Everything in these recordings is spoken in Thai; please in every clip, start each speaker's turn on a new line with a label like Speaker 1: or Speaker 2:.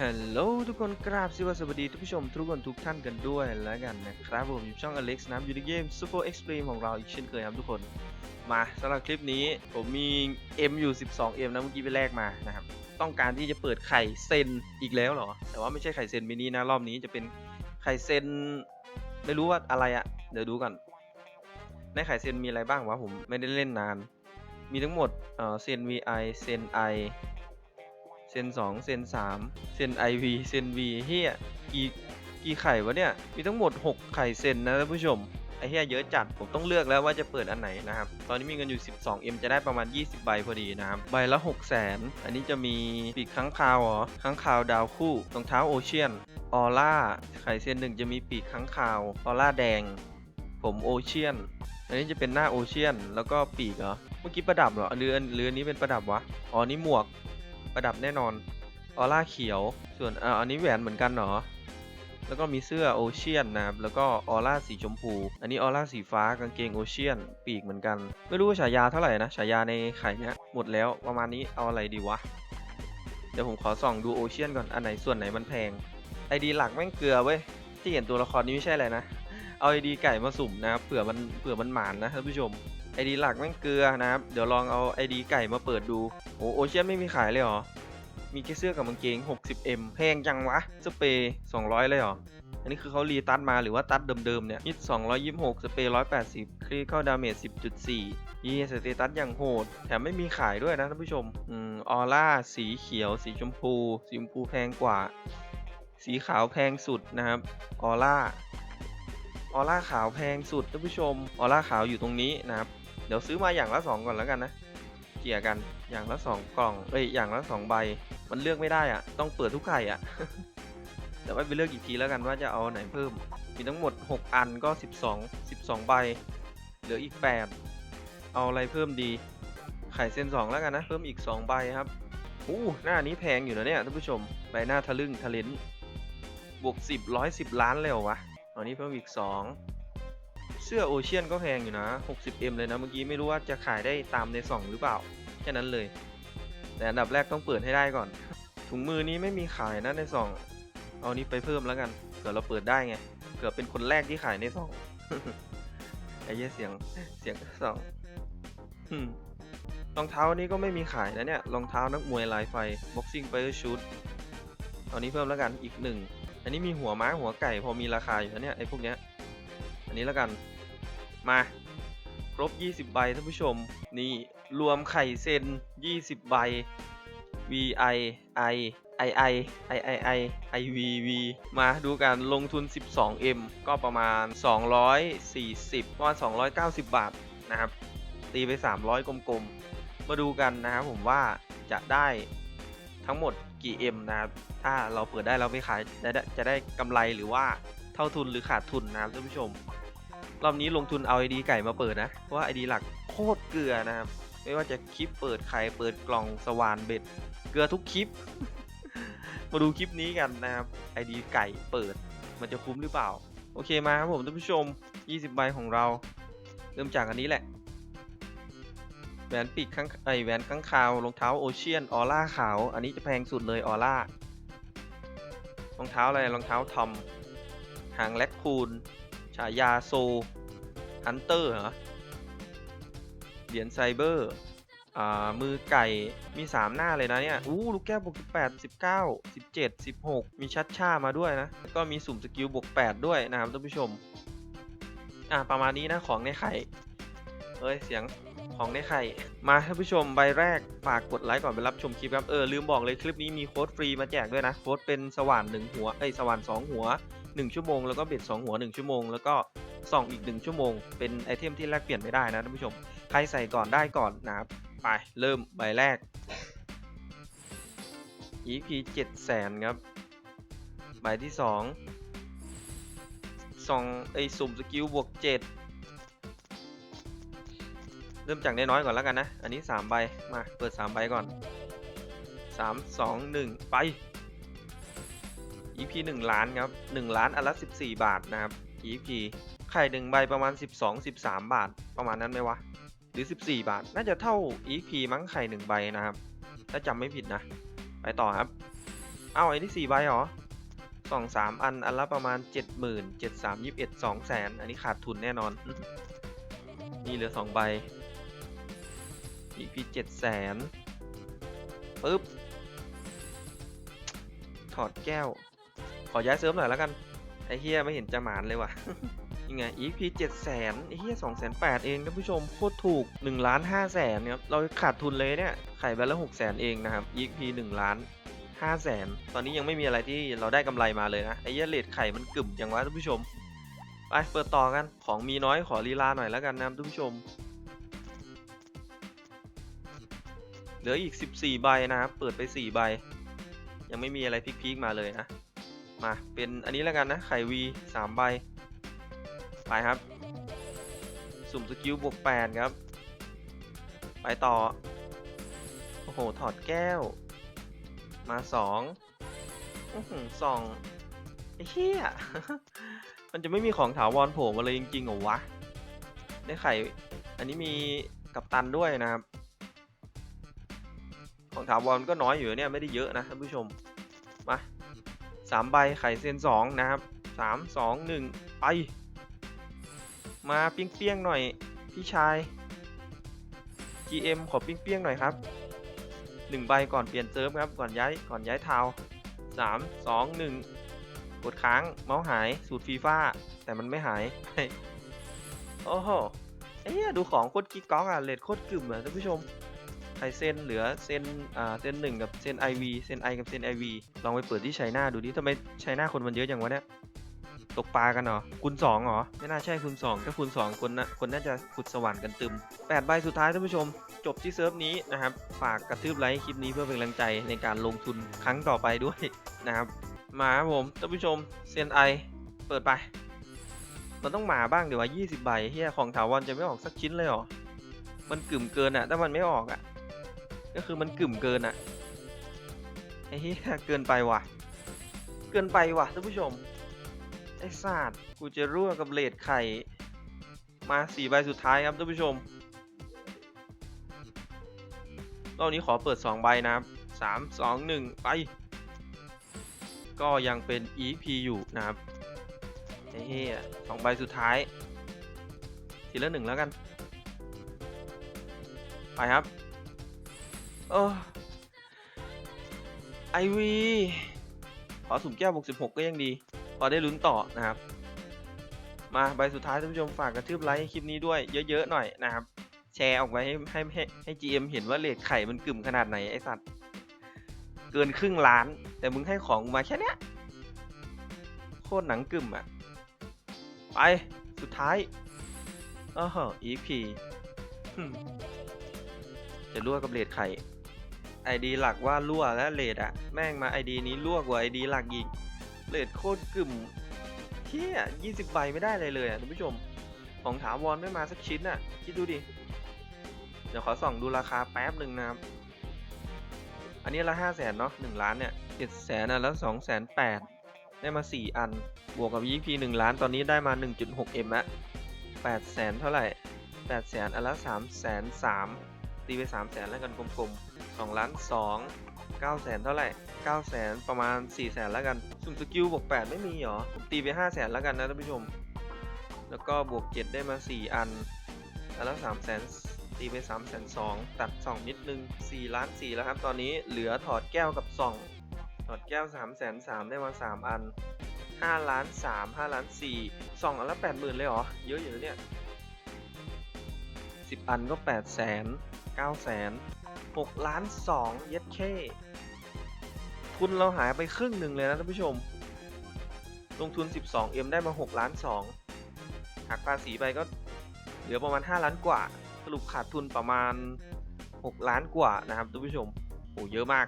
Speaker 1: ฮัลโหลทุกคนกราบสวัสดีทุกผู้ชมทุกคนทุกท่านกันด้วยแล้วกันนะครับผมอยู่ช่องอเล็กซ์นะอยู่ในเกม Super Extreme ของเราอีกเช่นเคยครับทุกคน มาสำหรับคลิปนี้ผมมี M อยู่ 12M นะเมื่อกี้ไปแลกมานะครับ ต้องการที่จะเปิดไข่เซนอีกแล้วเหรอ แต่ว่าไม่ใช่ไข่เซนมินินะรอบนี้จะเป็นไข่เซนไม่รู้ว่าอะไรอะเดี๋ยวดูก่อน ในไข่เซนมีอะไรบ้างวะผมไม่ได้เล่นนาน มีทั้งหมดเอ่อเซน VI เซน I เซนสองเซนสามเซน IV เซน V เฮียกี่กี่ไข่วะเนี่ย มีทั้งหมด 6 ไข่เซนนะท่านผู้ชมไอ้เฮียเยอะจัด ผมต้องเลือกแล้วว่าจะเปิดอันไหนนะครับ ตอนนี้มีเงินอยู่ 12M จะได้ประมาณ 20 ใบพอดีนะครับ ใบละ 6 0 0 0 0 0 อันนี้จะมีปีกค้างคาวหรอค้างคาวดาวคู่รองเท้าโอเชียน ออร่า ไข่เซนหนึ่งจะมีปีกค้างคาว ออร่าแดง ผมโอเชียน อันนี้จะเป็นหน้าโอเชียน แล้วก็ปีกเหรอ เมื่อกี้ประดับเหรอหรือหรืออันนี้เป็นประดับวะ อ๋อนี่หมวก ประดับแน่นอน ออร่าเขียว ส่วนอ่าอันนี้แหวนเหมือนกันเหรอแล้วก็มีเสื้อโอเชียนนะครับ แล้วก็ออร่าสีชมพู อันนี้ออร่าสีฟ้ากางเกงโอเชียน ปีกเหมือนกัน ไม่รู้ฉายาเท่าไหร่นะ ฉายาในไข่เนี้ยหมดแล้วประมาณนี้เอาอะไรดีวะ เดี๋ยวผมขอส่องดูโอเชียนก่อน อันไหนส่วนไหนมันแพง ไอดีหลักแม่งเกลือเว้ย ที่เห็นตัวละครนี้ไม่ใช่อะไรนะ เอาไอดีไก่มาสุ่มนะครับ เผื่อมัน เผื่อมันหมานนะท่านผู้ชม ไอดีหลักแม่งเกลือนะครับ เดี๋ยวลองเอาไอดีไก่มาเปิดดู โอ้โอเชียนไม่มีขายเลยเหรอ มีแค่เสื้อกับกางเกง 60M แพงจังวะ สเปรย์200 เลยเหรอ อันนี้คือเขารีตัดมาหรือว่าตัดเดิมๆเนี่ยฮิต226 สเปรย์180 ครีเข้าดาเมจ 10.4 ยีสเตตัสอย่างโหด แถมไม่มีขายด้วยนะท่านผู้ชม อืม ออร่า สีเขียว สีชมพู สีชมพูแพงกว่า สีขาวแพงสุดนะครับ ออร่า ออร่าขาวแพงสุดท่านผู้ชม ออร่าขาวอยู่ตรงนี้นะครับ เดี๋ยวซื้อมาอย่างละ 2 ก่อนแล้วกันนะ เกี่ยกันอย่างละ2กล่องเอ้ยอย่างละ2ใบ มันเลือกไม่ได้อะต้องเปิดทุกไข่อะเดี๋ยวไว้ไปเลือกอีกทีแล้วกันว่าจะเอาไหนเพิ่ม มีทั้งหมด 6 อันก็ 12 12 ใบ เหลืออีก 8 เอาอะไรเพิ่มดี ไข่เส้น2แล้วกันนะ เพิ่มอีก 2 ใบครับอู้หน้านี้แพงอยู่นะเนี่ยท่านผู้ชมใบหน้าทะลึ่งทะเลนบวก 10 110 ล้านเลยเหรอวะอันนี้เพิ่มอีก 2 เสื้อโอเชียนก็แพงอยู่นะ 60M เลยนะเมื่อกี้ไม่รู้ว่าจะขายได้ตามใน2หรือเปล่า แค่นั้นเลย แต่อันดับแรกต้องเปิดให้ได้ก่อน ถุงมือนี้ไม่มีขายนะใน2เอานี้ไปเพิ่มแล้วกันเผื่อเราเปิดได้ไงเผื่อเป็นคนแรกที่ขายใน2ไอ้เหี้ยเสียงเสียงสองรองเท้านี้ก็ไม่มีขายนะเนี่ยรองเท้านักมวยลายไฟ boxing player shoot เอานี้เพิ่มแล้วกันอีกหนึ่งอันนี้มีหัวม้าหัวไก่พอมีราคาอยู่นะเนี่ยไอ้พวกเนี้ยอันนี้แล้วกัน มา ครบ 20 ใบท่านผู้ชม นี่รวมไข่เซน 20 ใบ VI I I I I I I I V V มาดูกันลงทุน 12M ก็ประมาณ 240ประมาณ290 บาทนะครับ ตีไป 300 กลมๆ มาดูกันนะครับผมว่าจะได้ทั้งหมดกี่ M นะครับ ถ้าเราเปิดได้เราไม่ขายจะได้จะได้กำไรหรือว่าเท่าทุนหรือขาดทุนนะครับท่านผู้ชม รอบนี้ลงทุนเอาไอดีไก่มาเปิดนะ เพราะว่าไอดีหลักโคตรเกลือนะครับ ไม่ว่าจะคลิปเปิดไข่เปิดกล่องสว่านเบ็ด เกลือทุกคลิป มาดูคลิปนี้กันนะครับไอดีไก่เปิดมันจะคุ้มหรือเปล่า โอเคมาครับผมท่านผู้ชม 20 ใบของเรา เริ่มจากอันนี้แหละ แหวนปีกข้างไอแหวนข้างคาวรองเท้าโอเชียนออร่าขาว อันนี้จะแพงสุดเลยออร่ารองเท้าอะไรรองเท้าทอมหางแลคคูน ฉายาโซฮันเตอร์เหรอ เหรียญไซเบอร์ อ่า มือไก่ มี 3 หน้าเลยนะเนี่ย อู้ ลูกแก้วบวก18 19 17 16 มีชัดช่ามาด้วยนะ แล้วก็มีสุ่มสกิลบวก 8 ด้วยนะครับท่านผู้ชม อ่า ประมาณนี้นะของในไข่เฮ้ย เสียงของในไข่ มาท่านผู้ชมใบแรก ฝากกดไลค์ก่อนไปรับชมคลิปครับ เออ ลืมบอกเลยคลิปนี้มีโค้ดฟรีมาแจกด้วยนะ โค้ดเป็นสว่านหนึ่งหัว เอ้ย สว่านสองหัว 1 ชั่วโมงแล้วก็เบ็ด2หัว 1 ชั่วโมง แล้วก็ส่องอีก 1 ชั่วโมง เป็นไอเทมที่แลกเปลี่ยนไม่ได้นะท่านผู้ชม ใครใส่ก่อนได้ก่อนนะครับ ไปเริ่มใบแรก EP 7แสนครับ ใบที่2ส่องไอสุ่มสกิลบวก 7 เริ่มจากน้อยๆก่อนแล้วกันนะ อันนี้ 3 ใบ มาเปิด 3 ใบก่อน 3 2 1 ไป EP 1 ล้านครับ 1 ล้านอันละ 14 บาทนะครับ EP ไข่หนึ่งใบประมาณ 12 13 บาท ประมาณนั้นไหมวะ หรือ 14 บาท น่าจะเท่า EP มั้งไข่หนึ่งใบนะครับ ถ้าจำไม่ผิดนะ ไปต่อครับ เอาไอ้นี่สี่ใบเหรอสองสามอัน อันละประมาณเจ็ดหมื่นเจ็ดสามยี่สิบเอ็ดสองแสนอันนี้ขาดทุนแน่นอน นี่เหลือสองใบอีกพี่เจ็ดแสนปึ๊บถอดแก้ว อย้ายเซิร์ฟหน่อยแล้วกัน ไอ้เฮียไม่เห็นจะหมานเลยว่ะยังไง EP เจ็ดแสนไอ้เฮียสองแสนแปดเองท่านผู้ชมโคตรถูกหนึ่งล้านห้าแสนครับ เราขาดทุนเลยเนี่ย ไข่ใบละหกแสนเองนะครับ EP หนึ่งล้านห้าแสนตอนนี้ยังไม่มีอะไรที่เราได้กำไรมาเลยนะ ไอ้เหี้ยเลทไข่มันกึ่มจังวะท่านผู้ชม ไปเปิดต่อกัน ของมีน้อยขอลีลาหน่อยแล้วกันนะท่านผู้ชม เหลืออีก 14 ใบนะครับ เปิดไป 4 ใบ ยังไม่มีอะไรพีคๆมาเลยนะ มาเป็นอันนี้แล้วกันนะ ไข่วี3ใบ ไปครับ สุ่มสกิลบวก8ครับ ไปต่อ โอ้โห ถอดแก้ว มา2อื้อหือสองไอ้เหี้ยมันจะไม่มีของถาวรโผล่มาเลยจริงๆเหรอวะ ได้ไข่ อันนี้มีกัปตันด้วยนะครับ ของถาวรก็น้อยอยู่เนี่ยไม่ได้เยอะนะท่านผู้ชม มา สามใบไข่เซนสองนะครับสามสองหนึ่งไป มาเปี้ยงๆหน่อย พี่ชาย GM ขอเปี้ยงๆหน่อยครับหนึ่งใบก่อนเปลี่ยนเซิร์ฟครับ ก่อนย้ายก่อนย้ายทาวสามสองหนึ่งกดค้างเมาส์หายสูตรฟีฟ่าแต่มันไม่หาย โอ้โหเอ้ยดูของโคตรกิ๊กก๊อกอะเลดโคตรกึ่มอะท่านผู้ชม ไข่เส้นเหลือเส้นอ่าเส้นหนึ่งกับเส้น IV เส้น I กับเส้น IV ลองไปเปิดที่ไชน่าดูดิทำไมไชน่าคนมันเยอะอย่างวะเนี่ยตกปลากันเหรอคูณสองเหรอ ไม่น่าใช่คูณสองถ้าคูณสองคนนะคนน่าจะขุดสวรรค์กันตึมแปดใบสุดท้ายท่านผู้ชม จบที่เซิร์ฟนี้นะครับ ฝากกระทืบไลค์คลิปนี้เพื่อเป็นกำลังใจในการลงทุนครั้งต่อไปด้วยนะครับ มาครับผมท่านผู้ชมเส้น I เปิดไป มันต้องมาบ้างเดี๋ยวว่า20 ใบเฮียของถาวรจะไม่ออกสักชิ้นเลยเหรอ มันกึ่มเกินอะถ้ามันไม่ออกอะ ก็คือมันกึ่มเกินอะไอ้เหี้ยเกินไปว่ะ เกินไปว่ะท่านผู้ชม ไอ้ศาสตร์กูจะรั่วกับเลดไข่ มาสี่ใบสุดท้ายครับท่านผู้ชมรอบนี้ขอเปิดสองใบนะครับสามสองหนึ่งไป ก็ยังเป็น EP อยู่นะครับไอ้เหี้ยสองใบสุดท้าย ทีละหนึ่งแล้วกัน ไปครับ เออไอวีขอสุ่มแก้วบวก16 ก็ยังดี พอได้ลุ้นต่อนะครับ มาใบสุดท้ายท่านผู้ชมฝากกระทืบไลค์คลิปนี้ด้วยเยอะๆหน่อยนะครับ แชร์ออกไปให้ให้ให้ให้ GM เห็นว่าเลทไข่มันกึ่มขนาดไหนไอสัตว์ เกินครึ่งล้าน แต่มึงให้ของมาแค่เนี้ยโคตรหนังกึ่มอะ ไป สุดท้ายอ้อ EP หึ่มจะรั่วกับเลดไข่ ไอดีหลักว่ารั่วและเลดอะแม่งมาไอดีนี้รั่วกว่าไอดีหลักอีกเลดโคตรกึ่มเที่ยยี่สิบใบไม่ได้เลยเลยอะท่านผู้ชม ของถาวรไม่มาสักชิ้นอะคิดดูดิ เดี๋ยวขอส่องดูราคาแป๊บหนึ่งนะครับ อันนี้ละห้าแสนเนาะหนึ่งล้านเนี่ยเจ็ดแสนอะแล้วสองแสนแปดได้มาสี่อัน บวกกับ EP หนึ่งล้านตอนนี้ได้มาหนึ่งจุดหกเอ็มละแปดแสนเท่าไหร่แปดแสนอันละสามแสนสาม ตีไป3 0 0แสนแล้วกันกลมๆ2ล้าน2 9 0 0สนเท่าไหร่9 0 0สนประมาณ 4 0 0สนแล้วกันสุ่มสกิลบวก8ไม่มีหรอผมตีไป 5 0 0สนแล้วกันนะท่านผู้ชม แล้วก็บวก 7 ได้มา 4 อัน แล้ว3 0 0สนตีไป 3 2 0 0 0ตัด 2 นิดนึง4ล้าน4แล้วครับ ตอนนี้เหลือถอดแก้วกับ2ถอดแก้ว 3 3 0 0 0ได้มา 3 อัน5ล้าน3 5ล้าน4 2อันละ80,000เลยเหรอ เยอะอยู่นะเนี่ย 10 อันก็ 8 0 0สน 9ก้าแสนหล้าน2เยสเคทุนเราหายไปครึ่งหนึ่งเลยนะท่านผู้ชม ลงทุน 12เอ็มได้มา6ล้าน2หักภาษีไปก็เหลือประมาณ 5 ล้านกว่า สรุปขาดทุนประมาณ 6 ล้านกว่านะครับท่านผู้ชมโอ้เยอะมาก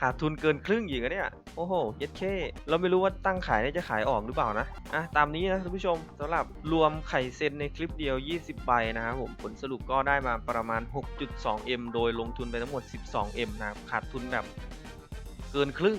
Speaker 1: ขาดทุนเกินครึ่งอีกอะเนี่ย โอ้โหเย็ดเคเราไม่รู้ว่าตั้งขายเนี่ยจะขายออกหรือเปล่านะอะตามนี้นะท่านผู้ชมสำหรับรวมไข่เซนในคลิปเดียว 20 ใบนะครับผมผลสรุปก็ได้มาประมาณ 6.2M โดยลงทุนไปทั้งหมด 12M นะครับขาดทุนแบบเกินครึ่ง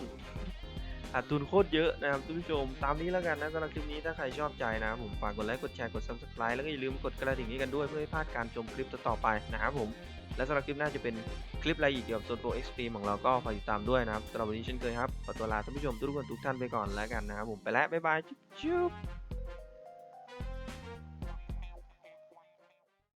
Speaker 1: ขาดทุนโคตรเยอะนะครับท่านผู้ชม ตามนี้แล้วกันนะสำหรับคลิปนี้ถ้าใครชอบใจนะผมฝากกดไลค์กดแชร์กด subscribe แล้วก็อย่าลืมกดกระดิ่งนี้กันด้วยเพื่อไม่พลาดการชมคลิปต่อๆไปนะครับผมและสำหรับคลิปหน้าจะเป็นคลิปอะไรอีกเกี่ยวกับโซนโปรเอ็กซ์ตรีมของเราก็ฝากติดตามด้วยนะครับสำหรับวันนี้เช่นเคยครับขอตัวลาท่านผู้ชมทุกคนทุกท่านไปก่อนแล้วกันนะครับผมไปแล้วบ๊ายบายจุ๊บ